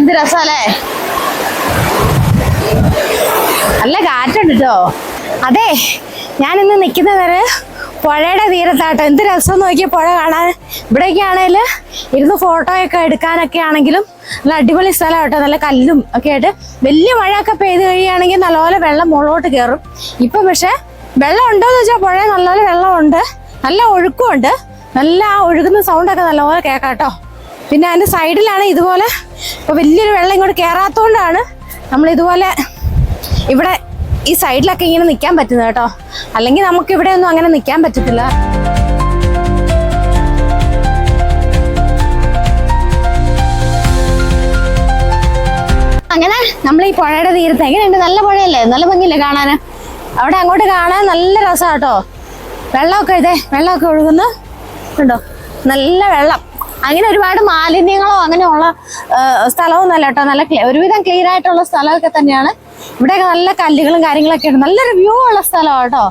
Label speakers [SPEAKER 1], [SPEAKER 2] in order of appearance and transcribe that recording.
[SPEAKER 1] എന്ത് രസാലേ? നല്ല കാറ്റുണ്ട് കേട്ടോ
[SPEAKER 2] അതെ ഞാൻ ഇന്ന് നിൽക്കുന്നത് പുഴയുടെ തീരത്താട്ടോ. എന്ത് രസം നോക്കിയ പുഴ കാണാൻ. ഇവിടെയൊക്കെ ആണെങ്കിൽ ഇരുന്ന് ഫോട്ടോയൊക്കെ എടുക്കാനൊക്കെ ആണെങ്കിലും നല്ല അടിപൊളി സ്ഥലം കേട്ടോ നല്ല കല്ലും ഒക്കെ ആയിട്ട് വലിയ മഴയൊക്കെ പെയ്ത് കഴിയുകയാണെങ്കിൽ നല്ലപോലെ വെള്ളം മുകളോട്ട് കയറും. ഇപ്പം പക്ഷേ വെള്ളം ഉണ്ടോ എന്ന് വെച്ചാൽ പുഴ നല്ലപോലെ വെള്ളമുണ്ട്. നല്ല ഒഴുക്കുമുണ്ട്. നല്ല ആ ഒഴുകുന്ന സൗണ്ടൊക്കെ നല്ലപോലെ കേൾക്കാം കേട്ടോ പിന്നെ അതിന്റെ സൈഡിലാണ് ഇതുപോലെ ഇപ്പോൾ വലിയൊരു വെള്ളം ഇങ്ങോട്ട് കയറാത്തതുകൊണ്ടാണ് നമ്മൾ ഇതുപോലെ ഇവിടെ ഈ സൈഡിലൊക്കെ ഇങ്ങനെ നിൽക്കാൻ പറ്റുന്നത് കേട്ടോ. അല്ലെങ്കിൽ നമുക്ക് ഇവിടെ ഒന്നും അങ്ങനെ നിൽക്കാൻ പറ്റത്തില്ല. അങ്ങനെ നമ്മൾ ഈ പുഴയുടെ തീരത്ത് എങ്ങനെയുണ്ട്? നല്ല പുഴയല്ലേ? നല്ല ഭംഗിയല്ലേ കാണാൻ അവിടെ അങ്ങോട്ട് കാണാൻ നല്ല രസമാണ് കേട്ടോ. വെള്ളമൊക്കെ ഇതേ വെള്ളമൊക്കെ ഒഴുകുന്നു കണ്ടോ നല്ല വെള്ളം. അങ്ങനെ ഒരുപാട് മാലിന്യങ്ങളോ അങ്ങനെയുള്ള സ്ഥലമൊന്നുമല്ല കേട്ടോ. നല്ല ഒരുവിധം ക്ലിയർ ആയിട്ടുള്ള സ്ഥലമൊക്കെ തന്നെയാണ്. ഇവിടെ നല്ല കല്ലുകളും കാര്യങ്ങളൊക്കെ ഉണ്ട്. നല്ലൊരു വ്യൂ ഉള്ള സ്ഥലമാണ് കേട്ടോ.